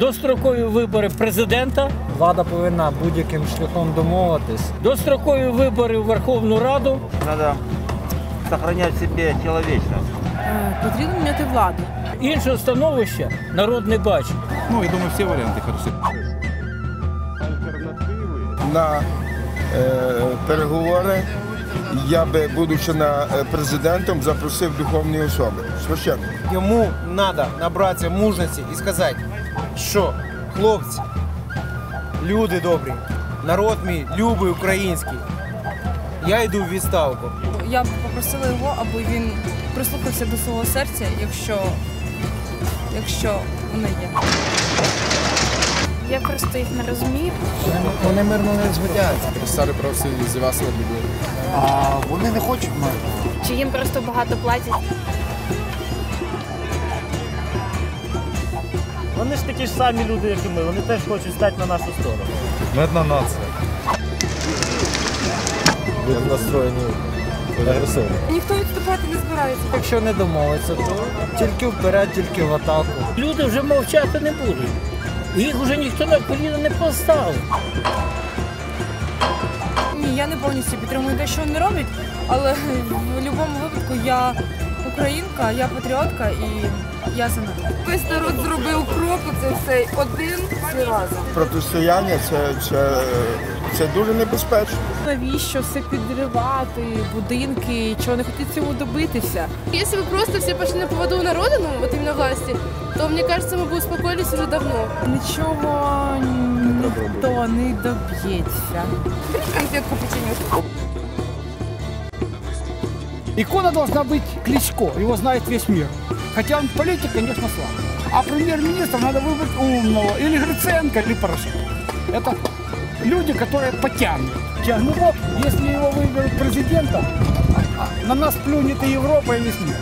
дострокові вибори президента, Влада повинна будь-яким шляхом домовитись. дострокові вибори в Верховну Раду. Надо сохранять в себе человечность. Е, Потрібно міняти владу. Інше становище народ не бачить. Ну, я думаю, все варианты хороши. на е, переговори. Я би, будучи на е, президентом, запросив духовні особи. Священно. Йому треба набратися мужності і сказати, що хлопці, люди добрі, народ мій любий український. Я йду в відставку. Я б попросила його, аби він прислухався до свого серця, якщо, якщо воно є. Я просто їх не розумію. Вони мирно не згодяться. Старый правосудие из вас любит. А вони не хочуть миру. Чи їм просто багато платять? Вони ж такі ж самі люди, як і ми. Вони теж хочуть стати на нашу сторону. Мирна нація. Ніхто відступати не збирається. Якщо не домовиться, то тільки вперед, тільки в атаку. Люди вже мовчати не будуть. Їх вже ніхто на коліна не поставив. Ні, я не повністю підтримую те, що вони роблять, але в будь-якому випадку я українка, я патріотка і я за народ. Весь народ зробив крок, це все один всі разом. Протистояння це, це, це дуже небезпечно. Навіщо все підривати, будинки, чого не хотіть цього добитися? Если бы просто все пошли на поводу у народа, ну вот именно власти, то мне кажется, мы бы успокоились уже давно. Нічого ніхто не доб'ється. Конфетку печенюшку. Икона должна быть Кличко, его знает весь мир. Хотя он политик, конечно, слаб. А премьер-министра надо выбрать умного, или Гриценко, или Порошенко. Это люди, которые потянут. Ну вот, если его выберут президентом, на нас плюнет и Европа, и весь мир.